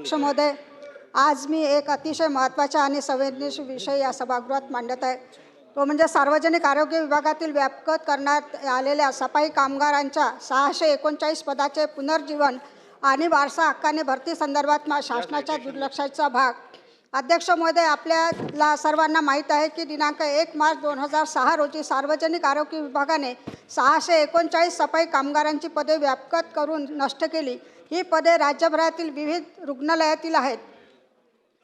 अध्यक्ष महोदय आज मी एक अतिशय महत्त्वाच्या आणि संवेदनशील विषय या सभागृहात मांडत आहे. तो म्हणजे सार्वजनिक आरोग्य विभागातील व्यापकत करण्यात आलेल्या सफाई कामगारांच्या सहाशे एकोणचाळीस पदाचे पुनर्जीवन आणि वारसा हक्काने भरती संदर्भात मा शासनाच्या दुर्लक्षाचा भाग. अध्यक्ष महोदय आपल्याला सर्वांना माहीत आहे की दिनांक एक मार्च दोन हजार सहा रोजी सार्वजनिक आरोग्य विभागाने सहाशे एकोणचाळीस सफाई कामगारांची पदे व्यापकत करून नष्ट केली. ही पदे राज्यभरातील विविध रुग्णालयातील आहेत.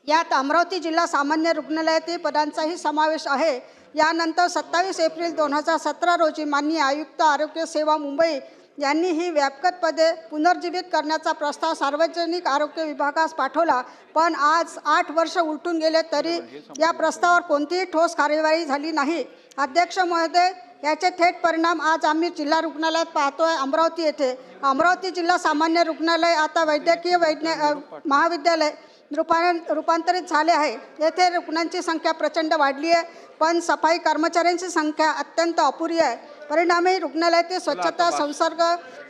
यात अमरावती जिल्हा सामान्य रुग्णालयातील पदांचाही समावेश आहे. यानंतर सत्तावीस एप्रिल दोन हजार सतरा रोजी माननीय आयुक्त आरोग्य सेवा मुंबई यांनी ही व्यापकत पदे पुनर्जीवित करण्याचा प्रस्ताव सार्वजनिक आरोग्य विभागास पाठवला. पण आज आठ वर्ष उलटून गेले तरी या प्रस्तावावर कोणतीही ठोस कार्यवाही झाली नाही. अध्यक्ष महोदय याचे थेट परिणाम आज आम्ही जिल्हा रुग्णालयात पाहतोय अमरावती येथे. अमरावती जिल्हा सामान्य रुग्णालय आता वैद्यकीय वैज्ञा महाविद्यालय रूपान रूपांतरित झाले आहे. येथे रुग्णांची संख्या प्रचंड वाढली आहे पण सफाई कर्मचाऱ्यांची संख्या अत्यंत अपुरी आहे. परिणामी रुग्णालयातील स्वच्छता संसर्ग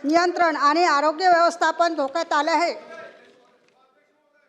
नियंत्रण आणि आरोग्य व्यवस्थापन धोक्यात आले आहे.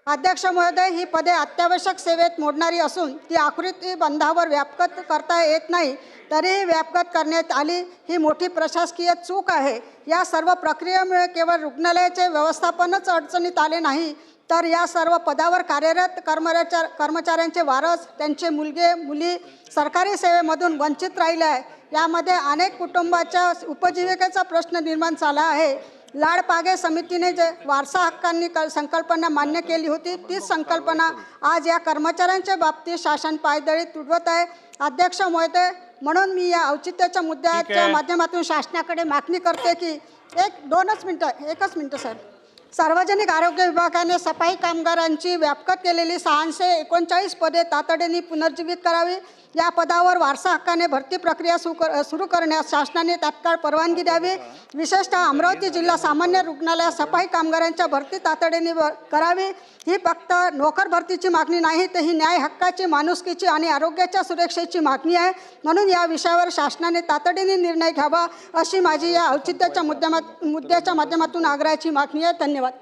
अध्यक्ष महोदय ही पदे अत्यावश्यक सेवेत मोडणारी असून ती आकृती बंधावर व्यापकत करता येत नाही तरीही व्यापकत करण्यात आली ही मोठी प्रशासकीय चूक आहे. या सर्व प्रक्रियेमुळे केवळ रुग्णालयाचे व्यवस्थापनच अडचणीत आले नाही तर या सर्व पदावर कार्यरत कर्मचार कर्मचाऱ्यांचे वारस त्यांचे मुलगे मुली सरकारी सेवेमधून वंचित राहिले आहे. यामध्ये अनेक कुटुंबाच्या उपजीविकेचा प्रश्न निर्माण झाला आहे. लाडपागे समितीने जे वारसा हक्कांनी क संकल्पना मान्य केली होती तीच संकल्पना आज या कर्मचाऱ्यांच्या बाबतीत शासन पायदळी तुडवत आहे. अध्यक्ष महोदय म्हणून मी या औचित्याच्या मुद्द्याच्या माध्यमातून शासनाकडे मागणी करते की एक दोनच मिनटं एकच मिनटं सर. सार्वजनिक आरोग्य विभागाने सफाई कामगारांची व्यापकत केलेली सहाशे एकोणचाळीस पदे तातडीने पुनर्जीवित करावी. या पदावर वारसा हक्काने भरती प्रक्रिया सुरू सुरू करण्यास शासनाने तात्काळ परवानगी द्यावी. विशेषतः अमरावती जिल्हा सामान्य रुग्णालयात सफाई कामगारांच्या भरती तातडीने व- करावी. ही फक्त नोकर भरतीची मागणी नाही तर ही न्याय हक्काची माणुसकीची आणि आरोग्याच्या सुरक्षेची मागणी आहे. म्हणून या विषयावर शासनाने तातडीने निर्णय घ्यावा अशी माझी या औचित्याच्या मुद्द्यामा मुद्द्याच्या माध्यमातून आग्रहाची मागणी आहे. धन्यवाद.